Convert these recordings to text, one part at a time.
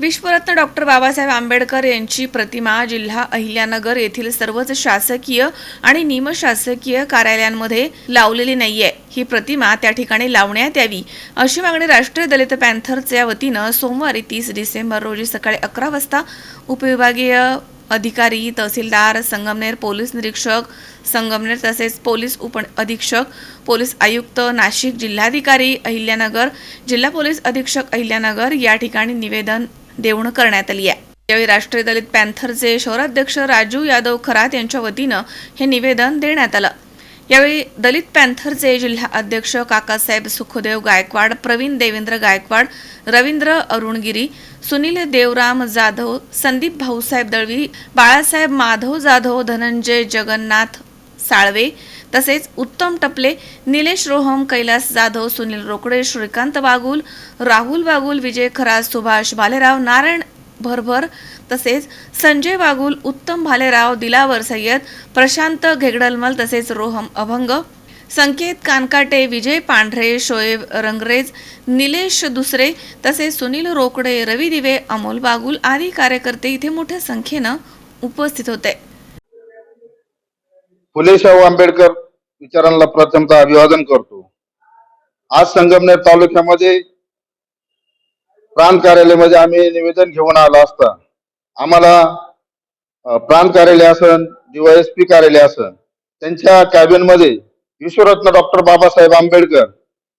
विश्वरत्न doctor Babasaheb Ambedkar यांची प्रतिमा जिल्हा अहिल्यानगर येथील सर्वच शासकीय आणि निमशासकीय कार्यालयांमध्ये लावलेली नाहीये. ही प्रतिमा त्या ठिकाणी लावण्यात यावी अशी मागणी राष्ट्रीय दलित पॅन्थरच्या वतीनं सोमवारी तीस डिसेंबर रोजी सकाळी अकरा वाजता उपविभागीय अधिकारी तहसीलदार संगमनेर पोलीस निरीक्षक संगमनेर तसेच पोलीस उप अधीक्षक पोलीस आयुक्त नाशिक जिल्हाधिकारी अहिल्यानगर जिल्हा पोलीस अधीक्षक अहिल्यानगर या ठिकाणी निवेदन देऊन करण्यात आली आहे. यावेळी राष्ट्रीय दलित पॅन्थरचे शहराध्यक्ष राजू यादव खरात यांच्या वतीनं हे निवेदन देण्यात आलं. यावेळी दलित पॅन्थरचे जिल्हा अध्यक्ष काकासाहेब सुखदेव गायकवाड प्रवीण देवेंद्र गायकवाड रवींद्र अरुणगिरी सुनील देवराम जाधव संदीप भाऊसाहेब दळवी बाळासाहेब माधव जाधव धनंजय जगन्नाथ साळवे तसेच उत्तम टपले निलेश रोहम कैलास जाधव सुनील रोकडे श्रीकांत बागुल राहुल बागुल विजय खराज सुभाष भालेराव नारायण भरभर तसेच संजय बागुल उत्तम भालेराव दिलावर सय्यद प्रशांत घेगडलमल तसेच रोहम अभंग संकेत कानकाटे विजय पांढरे शोएब रंगरेज निलेश दुसरे तसेच सुनील रोकडे रवी दिवे अमोल बागुल आदी कार्यकर्ते इथे मोठ्या संख्येनं उपस्थित होते. फुले शाहू आंबेडकर विचारांना प्रथमतः अभिवादन करतो. आज संगमनेर तालुक्यामध्ये प्रांत कार्यालयामध्ये आम्ही निवेदन घेऊन आलो असता. आम्हाला प्रांत कार्यालय असन डीवायएसपी कार्यालय असन त्यांच्या कॅबिनमध्ये विश्वरत्न डॉक्टर बाबासाहेब आंबेडकर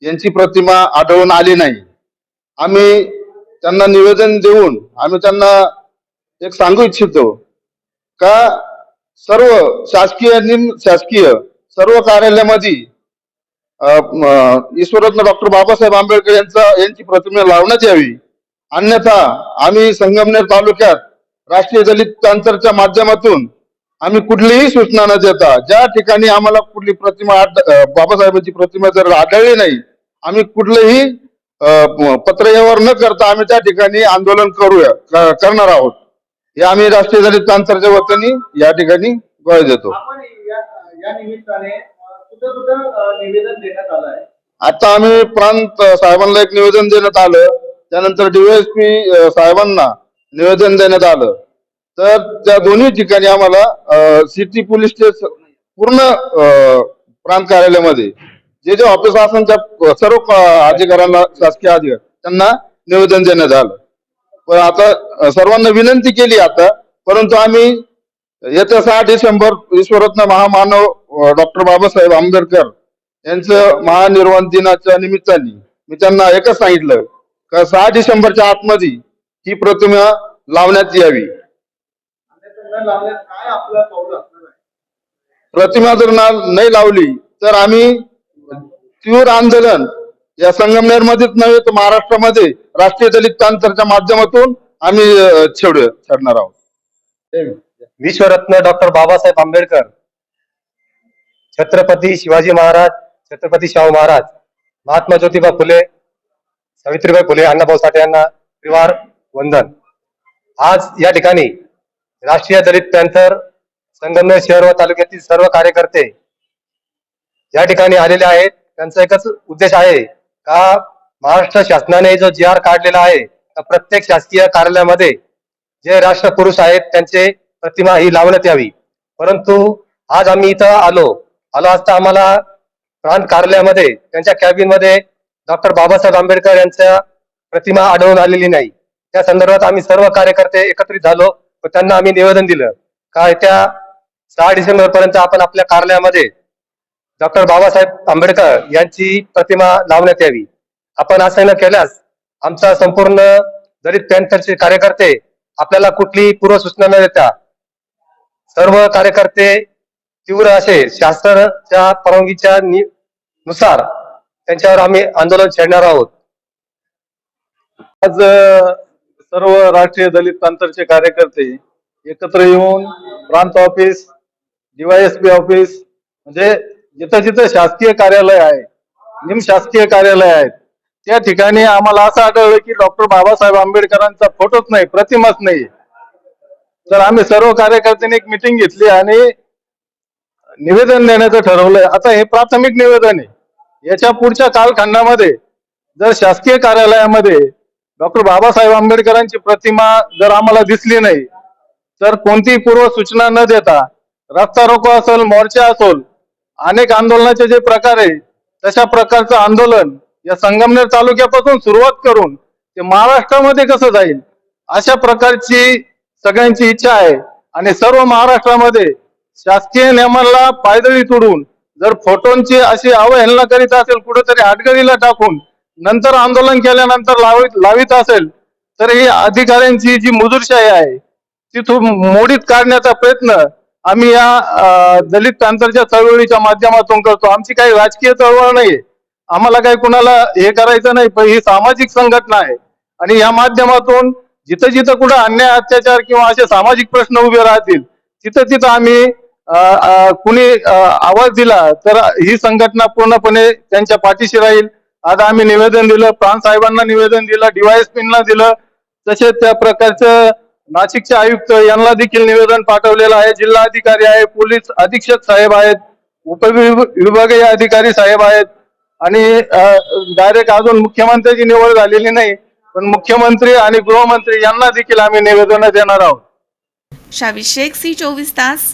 यांची प्रतिमा आढळून आली नाही. आम्ही त्यांना निवेदन देऊन आम्ही त्यांना एक सांगू इच्छितो का सर्व शासकीय निम शासकीय सर्व कार्यालयामध्ये ईश्वरत्न डॉक्टर बाबासाहेब आंबेडकर यांचा यांची प्रतिमा लावण्यात यावी. अन्यथा आम्ही संगमनेर तालुक्यात राष्ट्रीय दलित कॅन्सरच्या माध्यमातून आम्ही कुठलीही सूचना न देता ज्या ठिकाणी आम्हाला कुठली प्रतिमा बाबासाहेबांची प्रतिमा जर आढळली नाही आम्ही कुठलंही पत्रव्यवहार न करता आम्ही त्या ठिकाणी आंदोलन करूया करणार आहोत. हे आम्ही राष्ट्रीय दलित कॅन्सरच्या वतीने या ठिकाणी गोळ्या देतो. निमित्ताने कुठं कुठं निवेदन देण्यात आलं आहे? आता आम्ही प्रांत साहेबांना एक निवेदन देण्यात आलं. त्यानंतर डीवायएसपी साहेबांना निवेदन देण्यात आलं. तर त्या दोन्ही ठिकाणी आम्हाला सिटी पोलीस स्टेशन पूर्ण प्रांत कार्यालयामध्ये जे जे ऑफिस असेल त्या सर्व अधिकाऱ्यांना शासकीय अधिकारी त्यांना निवेदन देण्यात आलं. पण आता सर्वांना विनंती केली आता परंतु आम्ही येत्या सहा डिसेंबर विश्वरत्न महामानव डॉक्टर बाबासाहेब आंबेडकर यांचं महानिर्वाण दिनाच्या निमित्ताने मी त्यांना एकच सांगितलं का सहा डिसेंबरच्या आतमध्ये ही प्रतिमा लावण्यात यावी. प्रतिमा जर नाही लावली तर आम्ही तीव्र आंदोलन या संगमनेर मध्येच नव्हे तर महाराष्ट्रामध्ये राष्ट्रीय दलित प्रांताच्या माध्यमातून आम्ही छेडू छेडणार आहोत. विश्वरत्न डॉक्टर बाबासाहेब आंबेडकर छत्रपती शिवाजी महाराज छत्रपती शाहू महाराज महात्मा ज्योतिबा फुले सावित्रीबाई फुले अण्णाभाऊ साठे यांना त्रिवार वंदन. आज या ठिकाणी राष्ट्रीय दलित पॅन्थर संगमनेर शहर व तालुक्यातील सर्व कार्यकर्ते या ठिकाणी आलेले आहेत. त्यांचा एकच उद्देश आहे का महाराष्ट्र शासनाने जो जी आर काढलेला आहे त्या प्रत्येक शासकीय कार्यालयामध्ये जे राष्ट्रपुरुष आहेत त्यांचे प्रतिमा ही लावण्यात यावी. परंतु आज आम्ही इथं आलो. आलो असता आम्हाला प्रांत कार्यालयामध्ये त्यांच्या कॅबिनमध्ये डॉक्टर बाबासाहेब आंबेडकर यांच्या प्रतिमा आढळून आलेली नाही. त्या संदर्भात आम्ही सर्व कार्यकर्ते एकत्रित झालो व त्यांना आम्ही निवेदन दिलं. का येत्या सहा डिसेंबर पर्यंत आपण आपल्या कार्यालयामध्ये डॉक्टर बाबासाहेब आंबेडकर यांची प्रतिमा लावण्यात यावी. आपण असं न केल्यास आमचा संपूर्ण दलित पॅन्थरचे कार्यकर्ते आपल्याला कुठलीही पूर्व सूचना न देता सर्व कार्यकर्ते तीव्र असे शासनाच्या परवानगीच्या नुसार त्यांच्यावर आम्ही आंदोलन छेडणार आहोत. आज सर्व राष्ट्रीय दलित प्रांतरचे कार्यकर्ते एकत्र येऊन प्रांत ऑफिस डीवायएसपी ऑफिस म्हणजे जिथं जिथं शासकीय कार्यालय आहे निमशासकीय कार्यालय आहेत त्या ठिकाणी आम्हाला असं आढळलं की डॉक्टर बाबासाहेब आंबेडकरांचा फोटोच नाही प्रतिमाच नाही. तर आम्ही सर्व कार्यकर्त्यांनी एक मिटिंग घेतली आणि निवेदन देण्याचं ठरवलंय. आता हे प्राथमिक निवेदन आहे. याच्या पुढच्या कालखंडामध्ये जर शासकीय कार्यालयामध्ये डॉक्टर बाबासाहेब आंबेडकरांची प्रतिमा जर आम्हाला दिसली नाही तर कोणतीही पूर्व सूचना न देता रस्ता रोको असेल मोर्चा असेल अनेक आंदोलनाचे जे प्रकार आहे तशा प्रकारचं आंदोलन या संगमनेर तालुक्यापासून सुरुवात करून ते महाराष्ट्रामध्ये कसं जाईल अशा प्रकारची सगळ्यांची इच्छा आहे. आणि सर्व महाराष्ट्रामध्ये शासकीय नियमांना पायदळी तोडून जर फोटोंची अशी अवहेलना करीत असेल कुठेतरी हाटगडीला टाकून नंतर आंदोलन केल्यानंतर लावित लावित असेल तर ही अधिकाऱ्यांची जी मुजूरशाही आहे तिथून मोडीत काढण्याचा प्रयत्न आम्ही या दलित प्रांतांच्या चळवळीच्या माध्यमातून करतो. आमची काही राजकीय चळवळ नाही आम्हाला काही कुणाला हे करायचं नाही पण ही सामाजिक संघटना आहे. आणि या माध्यमातून जिथं जिथं कुठं अन्याय अत्याचार किंवा असे सामाजिक प्रश्न उभे राहतील तिथं तिथं आम्ही कुणी आवाज दिला तर ही संघटना पूर्णपणे त्यांच्या पाठीशी राहील. आता आम्ही निवेदन दिलं प्राण साहेबांना निवेदन दिलं डीवायएसपींना दिलं. तसेच त्या प्रकारचं नाशिकचे आयुक्त यांना देखील निवेदन पाठवलेलं आहे. जिल्हा अधिकारी आहे पोलीस अधीक्षक साहेब आहेत उपविभागीय अधिकारी साहेब आहेत. आणि डायरेक्ट अजून मुख्यमंत्र्याची निवड झालेली नाही पण मुख्यमंत्री आणि गृहमंत्री यांना देखील आम्ही निवेदन देणार आहोत. शावी शेख सी चोवीस तास